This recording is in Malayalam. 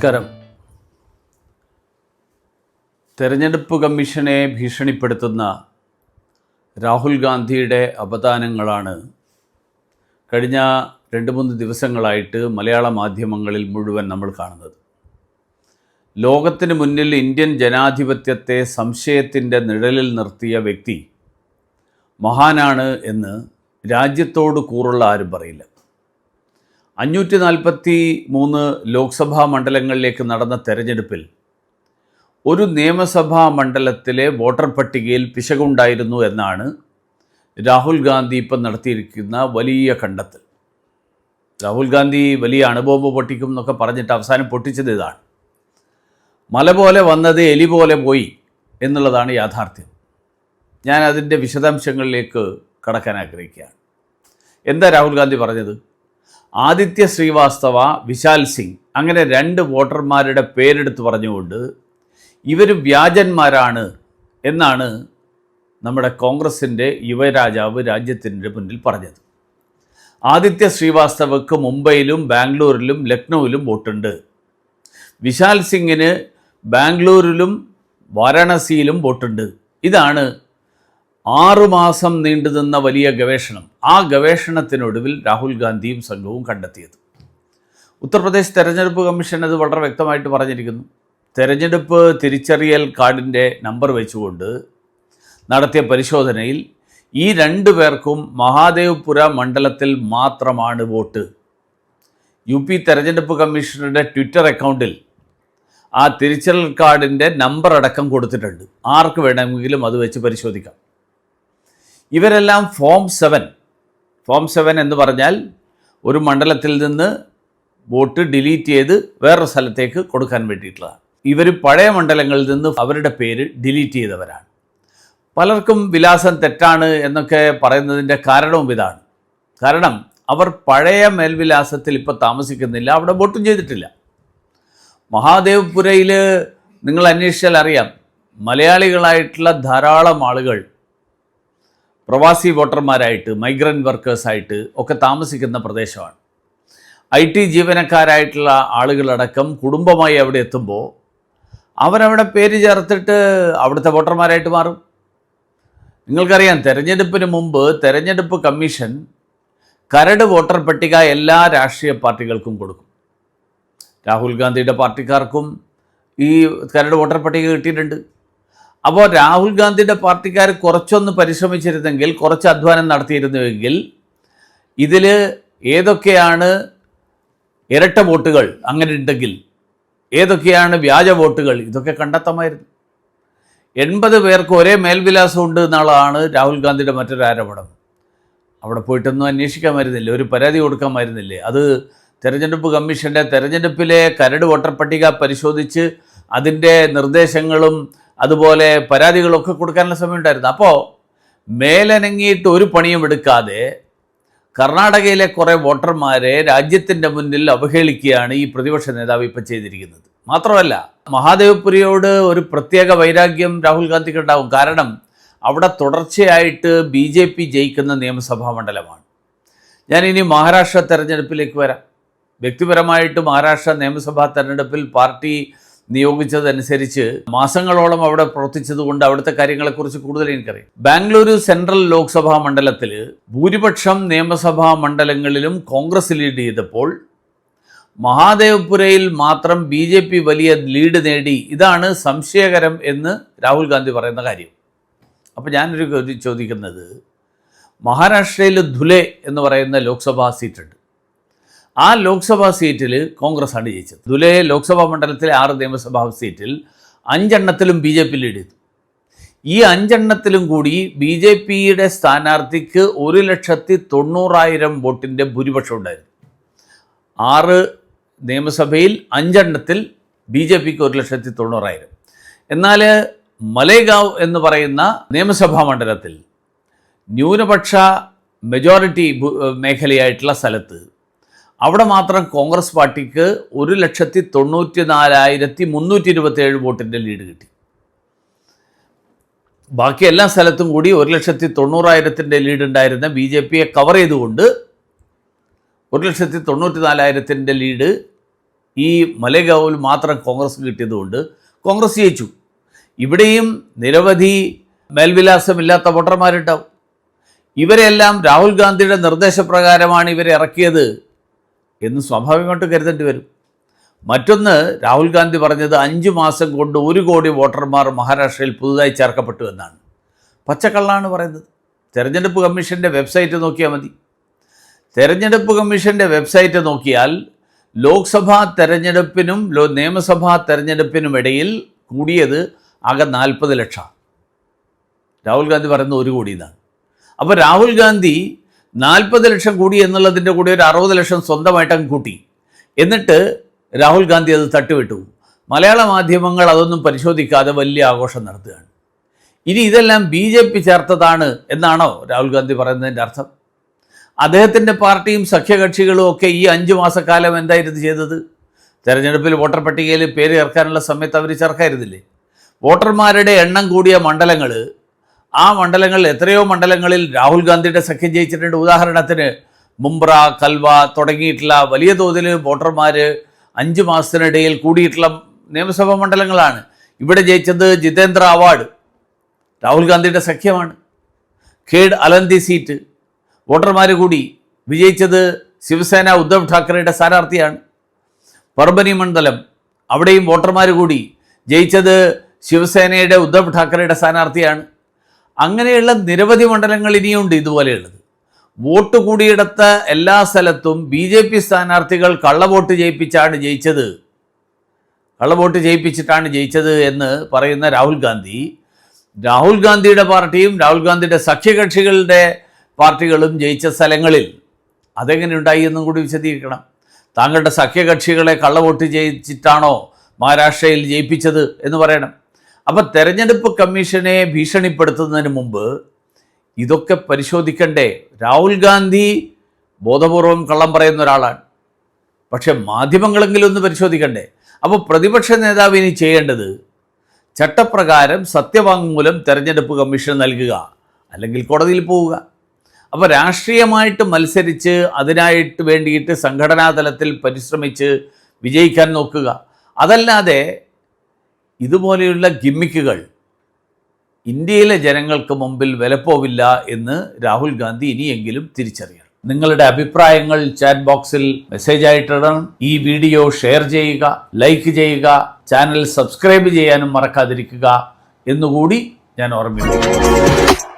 നമസ്കാരം. തെരഞ്ഞെടുപ്പ് കമ്മീഷനെ ഭീഷണിപ്പെടുത്തുന്ന രാഹുൽ ഗാന്ധിയുടെ അപദാനങ്ങളാണ് കഴിഞ്ഞ രണ്ട് മൂന്ന് ദിവസങ്ങളായിട്ട് മലയാള മാധ്യമങ്ങളിൽ മുഴുവൻ നമ്മൾ കാണുന്നത്. ലോകത്തിന് മുന്നിൽ ഇന്ത്യൻ ജനാധിപത്യത്തെ സംശയത്തിന്റെ നിഴലിൽ നിർത്തിയ വ്യക്തി മഹാനാണ് എന്ന് രാജ്യത്തോട് കൂറുള്ള ആരും പറയില്ല. അഞ്ഞൂറ്റി നാൽപ്പത്തി മൂന്ന് ലോക്സഭാ മണ്ഡലങ്ങളിലേക്ക് നടന്ന തെരഞ്ഞെടുപ്പിൽ ഒരു നിയമസഭാ മണ്ഡലത്തിലെ വോട്ടർ പട്ടികയിൽ പിശകുണ്ടായിരുന്നു എന്നാണ് രാഹുൽ ഗാന്ധി ഇപ്പം നടത്തിയിരിക്കുന്ന വലിയ കണ്ടെത്തൽ. രാഹുൽ ഗാന്ധി വലിയ അണുബോംബ് പൊട്ടിക്കും എന്നൊക്കെ പറഞ്ഞിട്ട് അവസാനം പൊട്ടിച്ചത് ഇതാണ്. മല പോലെ വന്നത് എലി പോലെ പോയി എന്നുള്ളതാണ് യാഥാർത്ഥ്യം. ഞാൻ അതിന്റെ വിശദാംശങ്ങളിലേക്ക് കടക്കാൻ ആഗ്രഹിക്കുകയാണ്. എന്താ രാഹുൽ ഗാന്ധി പറഞ്ഞത്? ആദിത്യ ശ്രീവാസ്തവ വിശാൽ സിംഗ് അങ്ങനെ രണ്ട് വോട്ടർമാരുടെ പേരെടുത്ത് പറഞ്ഞുകൊണ്ട് ഇവർ വ്യാജന്മാരാണ് എന്നാണ് നമ്മുടെ കോൺഗ്രസിന്റെ യുവരാജാവ് രാജ്യത്തിന്റെ മുന്നിൽ പറഞ്ഞത്. ആദിത്യ ശ്രീവാസ്തവക്ക് മുംബൈയിലും ബാംഗ്ലൂരിലും ലക്നൌവിലും വോട്ടുണ്ട്. വിശാൽ സിംഗിന് ബാംഗ്ലൂരിലും വാരാണസിയിലും വോട്ടുണ്ട്. ഇതാണ് ആറുമാസം നീണ്ടുനിന്ന വലിയ ഗവേഷണം ആ ഗവേഷണത്തിനൊടുവിൽ രാഹുൽ ഗാന്ധിയും സംഘവും കണ്ടെത്തിയത്. ഉത്തർപ്രദേശ് തെരഞ്ഞെടുപ്പ് കമ്മീഷൻ അത് വളരെ വ്യക്തമായിട്ട് പറഞ്ഞിരിക്കുന്നു. തെരഞ്ഞെടുപ്പ് തിരിച്ചറിയൽ കാർഡിന്റെ നമ്പർ വെച്ചുകൊണ്ട് നടത്തിയ പരിശോധനയിൽ ഈ രണ്ടു പേർക്കും മഹാദേവ്പുര മണ്ഡലത്തിൽ മാത്രമാണ് വോട്ട്. യു പി തെരഞ്ഞെടുപ്പ് കമ്മീഷണറുടെ ട്വിറ്റർ അക്കൗണ്ടിൽ ആ തിരിച്ചറിയൽ കാർഡിന്റെ നമ്പർ അടക്കം കൊടുത്തിട്ടുണ്ട്. ആർക്ക് വേണമെങ്കിലും അത് വെച്ച് പരിശോധിക്കാം. ഇവരെല്ലാം ഫോം സെവൻ ഫോം സെവൻ എന്ന് പറഞ്ഞാൽ ഒരു മണ്ഡലത്തിൽ നിന്ന് വോട്ട് ഡിലീറ്റ് ചെയ്ത് വേറൊരു സ്ഥലത്തേക്ക് കൊടുക്കാൻ വേണ്ടിയിട്ടുള്ളതാണ്. ഇവർ പഴയ മണ്ഡലങ്ങളിൽ നിന്ന് അവരുടെ പേര് ഡിലീറ്റ് ചെയ്തവരാണ്. പലർക്കും വിലാസം തെറ്റാണ് എന്നൊക്കെ പറയുന്നതിന്റെ കാരണവും ഇതാണ്. കാരണം അവർ പഴയ മേൽവിലാസത്തിൽ ഇപ്പോൾ താമസിക്കുന്നില്ല അവിടെ വോട്ടും ചെയ്തിട്ടില്ല. മഹാദേവ്പുരയിൽ നിങ്ങൾ അന്വേഷിച്ചാൽ അറിയാം മലയാളികളായിട്ടുള്ള ധാരാളം ആളുകൾ പ്രവാസി വോട്ടർമാരായിട്ട് മൈഗ്രന്റ് വർക്കേഴ്സായിട്ട് ഒക്കെ താമസിക്കുന്ന പ്രദേശമാണ്. ഐ ടി ജീവനക്കാരായിട്ടുള്ള ആളുകളടക്കം കുടുംബമായി അവിടെ എത്തുമ്പോൾ അവരവിടെ പേര് ചേർത്തിട്ട് അവിടുത്തെ വോട്ടർമാരായിട്ട് മാറും. നിങ്ങൾക്കറിയാം തെരഞ്ഞെടുപ്പിന് മുമ്പ് തെരഞ്ഞെടുപ്പ് കമ്മീഷൻ കരട് വോട്ടർ പട്ടിക എല്ലാ രാഷ്ട്രീയ പാർട്ടികൾക്കും കൊടുക്കും. രാഹുൽ ഗാന്ധിയുടെ പാർട്ടിക്കാർക്കും ഈ കരട് വോട്ടർ പട്ടിക കിട്ടിയിട്ടുണ്ട്. അപ്പോൾ രാഹുൽ ഗാന്ധിയുടെ പാർട്ടിക്കാർ കുറച്ചൊന്ന് പരിശ്രമിച്ചിരുന്നെങ്കിൽ കുറച്ച് അധ്വാനം നടത്തിയിരുന്നുവെങ്കിൽ ഇതിൽ ഏതൊക്കെയാണ് ഇരട്ട വോട്ടുകൾ അങ്ങനെ ഉണ്ടെങ്കിൽ ഏതൊക്കെയാണ് വ്യാജ വോട്ടുകൾ ഇതൊക്കെ കണ്ടെത്തമായിരുന്നു. എൺപത് പേർക്ക് ഒരേ മേൽവിലാസം ഉണ്ട് എന്നുള്ളതാണ് രാഹുൽ ഗാന്ധിയുടെ മറ്റൊരു ആരോപണം. അവിടെ പോയിട്ടൊന്നും അന്വേഷിക്കാമായിരുന്നില്ല? ഒരു പരാതി കൊടുക്കാമായിരുന്നില്ലേ? അത് തെരഞ്ഞെടുപ്പ് കമ്മീഷന്റെ തെരഞ്ഞെടുപ്പിലെ കരട് വോട്ടർ പട്ടിക പരിശോധിച്ച് അതിന്റെ നിർദ്ദേശങ്ങളും അതുപോലെ പരാതികളൊക്കെ കൊടുക്കാനുള്ള സമയമുണ്ടായിരുന്നു. അപ്പോൾ മേലനങ്ങിയിട്ട് ഒരു പണിയും എടുക്കാതെ കർണാടകയിലെ കുറേ വോട്ടർമാരെ രാജ്യത്തിന്റെ മുന്നിൽ അവഹേളിക്കുകയാണ് ഈ പ്രതിപക്ഷ നേതാവ് ഇപ്പം ചെയ്തിരിക്കുന്നത്. മാത്രമല്ല മഹാദേവപുരിയോട് ഒരു പ്രത്യേക വൈരാഗ്യം രാഹുൽ ഗാന്ധിക്ക് ഉണ്ടാവും. കാരണം അവിടെ തുടർച്ചയായിട്ട് ബി ജെ പി ജയിക്കുന്ന നിയമസഭാ മണ്ഡലമാണ്. ഞാനിനി മഹാരാഷ്ട്ര തെരഞ്ഞെടുപ്പിലേക്ക് വരാം. വ്യക്തിപരമായിട്ട് മഹാരാഷ്ട്ര നിയമസഭാ തെരഞ്ഞെടുപ്പിൽ പാർട്ടി നിയോഗിച്ചതനുസരിച്ച് മാസങ്ങളോളം അവിടെ പ്രവർത്തിച്ചതുകൊണ്ട് അവിടുത്തെ കാര്യങ്ങളെക്കുറിച്ച് കൂടുതൽ എനിക്കറിയാം. ബാംഗ്ലൂരു സെൻട്രൽ ലോക്സഭാ മണ്ഡലത്തിൽ ഭൂരിപക്ഷം നിയമസഭാ മണ്ഡലങ്ങളിലും കോൺഗ്രസ് ലീഡ് ചെയ്തപ്പോൾ മഹാദേവപുരയിൽ മാത്രം ബി ജെ പി വലിയ ലീഡ് നേടി. ഇതാണ് സംശയകരം എന്ന് രാഹുൽ ഗാന്ധി പറയുന്ന കാര്യം. അപ്പോൾ ഞാനൊരു ചോദിക്കുന്നത് മഹാരാഷ്ട്രയിൽ ധുലെ എന്ന് പറയുന്ന ലോക്സഭാ സീറ്റുണ്ട്. ആ ലോക്സഭാ സീറ്റിൽ കോൺഗ്രസ് ആണ് ജയിച്ചത്. ദുലേ ലോക്സഭാ മണ്ഡലത്തിലെ ആറ് നിയമസഭാ സീറ്റിൽ അഞ്ചെണ്ണത്തിലും ബി ജെ പി ലീഡ് ചെയ്തു. ഈ അഞ്ചെണ്ണത്തിലും കൂടി ബി ജെ പിയുടെ സ്ഥാനാർത്ഥിക്ക് ഒരു ലക്ഷത്തി തൊണ്ണൂറായിരം വോട്ടിന്റെ ഭൂരിപക്ഷം ഉണ്ടായിരുന്നു. ആറ് നിയമസഭയിൽ അഞ്ചെണ്ണത്തിൽ ബി ജെ പിക്ക് ഒരു ലക്ഷത്തി തൊണ്ണൂറായിരം. എന്നാൽ മലേഗാവ് എന്ന് പറയുന്ന നിയമസഭാ മണ്ഡലത്തിൽ ന്യൂനപക്ഷ മെജോറിറ്റി മേഖലയായിട്ടുള്ള സ്ഥലത്ത് അവിടെ മാത്രം കോൺഗ്രസ് പാർട്ടിക്ക് ഒരു ലക്ഷത്തി തൊണ്ണൂറ്റി നാലായിരത്തി മുന്നൂറ്റി ഇരുപത്തേഴ് വോട്ടിന്റെ ലീഡ് കിട്ടി. ബാക്കി എല്ലാ സ്ഥലത്തും കൂടി ഒരു ലക്ഷത്തി തൊണ്ണൂറായിരത്തിന്റെ ലീഡ് ഉണ്ടായിരുന്ന ബി ജെ പിയെ കവർ ചെയ്തുകൊണ്ട് ഒരു ലക്ഷത്തി തൊണ്ണൂറ്റി നാലായിരത്തിന്റെ ലീഡ് ഈ മലേഗാവിൽ മാത്രം കോൺഗ്രസ് കിട്ടിയതുകൊണ്ട് കോൺഗ്രസ് ജയിച്ചു. ഇവിടെയും നിരവധി മേൽവിലാസമില്ലാത്ത വോട്ടർമാരുണ്ടാവും. ഇവരെല്ലാം രാഹുൽ ഗാന്ധിയുടെ നിർദ്ദേശപ്രകാരമാണ് ഇവരെ ഇറക്കിയത്. എന്ന് സ്വാഭാവികമായിട്ട് കരുതേണ്ടി വരും. മറ്റൊന്ന് രാഹുൽ ഗാന്ധി പറഞ്ഞത് അഞ്ച് മാസം കൊണ്ട് ഒരു കോടി വോട്ടർമാർ മഹാരാഷ്ട്രയിൽ പുതുതായി ചേർക്കപ്പെട്ടു എന്നാണ്. പച്ചക്കള്ളാണ് പറയുന്നത്. തെരഞ്ഞെടുപ്പ് കമ്മീഷന്റെ വെബ്സൈറ്റ് നോക്കിയാൽ മതി. തെരഞ്ഞെടുപ്പ് കമ്മീഷന്റെ വെബ്സൈറ്റ് നോക്കിയാൽ ലോക്സഭാ തെരഞ്ഞെടുപ്പിനും ലോ നിയമസഭാ തെരഞ്ഞെടുപ്പിനും ഇടയിൽ കൂടിയത് ആകെ നാൽപ്പത് ലക്ഷം രാഹുൽ ഗാന്ധി പറയുന്നത് ഒരു കോടി എന്നാണ്. അപ്പോൾ രാഹുൽ ഗാന്ധി നാൽപ്പത് ലക്ഷം കൂടി എന്നുള്ളതിന്റെ കൂടെ ഒരു അറുപത് ലക്ഷം സ്വന്തമായിട്ടങ്ങ് കൂട്ടി. എന്നിട്ട് രാഹുൽ ഗാന്ധി അത് തട്ടിവിട്ടു. മലയാള മാധ്യമങ്ങൾ അതൊന്നും പരിശോധിക്കാതെ വലിയ ആഘോഷം നടത്തുകയാണ്. ഇനി ഇതെല്ലാം ബി ജെ പി ചേർത്തതാണ് എന്നാണോ രാഹുൽ ഗാന്ധി പറയുന്നതിന്റെ അർത്ഥം? അദ്ദേഹത്തിന്റെ പാർട്ടിയും സഖ്യകക്ഷികളും ഒക്കെ ഈ അഞ്ച് മാസക്കാലം എന്തായിരുന്നു ചെയ്തത്? തെരഞ്ഞെടുപ്പിൽ വോട്ടർ പട്ടികയിൽ പേര് ചേർക്കാനുള്ള സമയത്ത് അവർ ചേർക്കായിരുന്നില്ലേ? വോട്ടർമാരുടെ എണ്ണം കൂടിയ മണ്ഡലങ്ങൾ ആ മണ്ഡലങ്ങളിൽ എത്രയോ മണ്ഡലങ്ങളിൽ രാഹുൽ ഗാന്ധിയുടെ സഖ്യം ജയിച്ചിട്ടുണ്ട്. ഉദാഹരണത്തിന് മുംബ്ര കൽവ തുടങ്ങിയിട്ടുള്ള വലിയ തോതിൽ വോട്ടർമാർ അഞ്ച് മാസത്തിനിടയിൽ കൂടിയിട്ടുള്ള നിയമസഭാ മണ്ഡലങ്ങളാണ്. ഇവിടെ ജയിച്ചത് ജിതേന്ദ്ര അവാർഡ്. രാഹുൽ ഗാന്ധിയുടെ സഖ്യമാണ്. ഖേഡ് അലന്തി സീറ്റ്. വോട്ടർമാർ കൂടി വിജയിച്ചത് ശിവസേന ഉദ്ധവ് ഠാക്കറെയുടെ സ്ഥാനാർത്ഥിയാണ്. പർബനി മണ്ഡലം അവിടെയും വോട്ടർമാർ കൂടി ജയിച്ചത് ശിവസേനയുടെ ഉദ്ധവ് ഠാക്കറെയുടെ സ്ഥാനാർത്ഥിയാണ്. അങ്ങനെയുള്ള നിരവധി മണ്ഡലങ്ങൾ ഇനിയുണ്ട് ഇതുപോലെയുള്ളത്. വോട്ട് കൂടിയെടുത്ത എല്ലാ സ്ഥലത്തും ബി ജെ പി സ്ഥാനാർത്ഥികൾ കള്ളവോട്ട് ജയിപ്പിച്ചാണ് ജയിച്ചത്. കള്ളവോട്ട് ജയിപ്പിച്ചിട്ടാണ് ജയിച്ചത് എന്ന് പറയുന്ന രാഹുൽ ഗാന്ധി. രാഹുൽ ഗാന്ധിയുടെ പാർട്ടിയും രാഹുൽ ഗാന്ധിയുടെ സഖ്യകക്ഷികളുടെ പാർട്ടികളും ജയിച്ച സ്ഥലങ്ങളിൽ. അതെങ്ങനെ ഉണ്ടായി എന്നും കൂടി വിശദീകരിക്കണം. താങ്കളുടെ സഖ്യകക്ഷികളെ കള്ളവോട്ട് ജയിച്ചിട്ടാണോ മഹാരാഷ്ട്രയിൽ ജയിപ്പിച്ചത് എന്ന് പറയണം. അപ്പം തെരഞ്ഞെടുപ്പ് കമ്മീഷനെ ഭീഷണിപ്പെടുത്തുന്നതിന് മുമ്പ് ഇതൊക്കെ പരിശോധിക്കണ്ടേ? രാഹുൽ ഗാന്ധി ബോധപൂർവം കള്ളം പറയുന്ന ഒരാളാണ്. പക്ഷെ മാധ്യമങ്ങളെങ്കിലും ഒന്ന് പരിശോധിക്കണ്ടേ? അപ്പോൾ പ്രതിപക്ഷ നേതാവ് ഇനി ചെയ്യേണ്ടത് ചട്ടപ്രകാരം സത്യവാങ്മൂലം തെരഞ്ഞെടുപ്പ് കമ്മീഷൻ നൽകുക അല്ലെങ്കിൽ കോടതിയിൽ പോവുക. അപ്പോൾ രാഷ്ട്രീയമായിട്ട് മത്സരിച്ച് അതിനായിട്ട് വേണ്ടിയിട്ട് സംഘടനാ തലത്തിൽ പരിശ്രമിച്ച് വിജയിക്കാൻ നോക്കുക. അതല്ലാതെ ഇതുപോലെയുള്ള ഗിമ്മിക്കുകൾ ഇന്ത്യയിലെ ജനങ്ങൾക്ക് മുമ്പിൽ വിലപ്പോവില്ല എന്ന് രാഹുൽ ഗാന്ധി ഇനിയെങ്കിലും തിരിച്ചറിയണം. നിങ്ങളുടെ അഭിപ്രായങ്ങൾ ചാറ്റ് ബോക്സിൽ മെസ്സേജ് ആയിട്ടിടണം. ഈ വീഡിയോ ഷെയർ ചെയ്യുക ലൈക്ക് ചെയ്യുക ചാനൽ സബ്സ്ക്രൈബ് ചെയ്യാനും മറക്കാതിരിക്കുക എന്നുകൂടി ഞാൻ ഓർമ്മിപ്പിക്കുന്നു.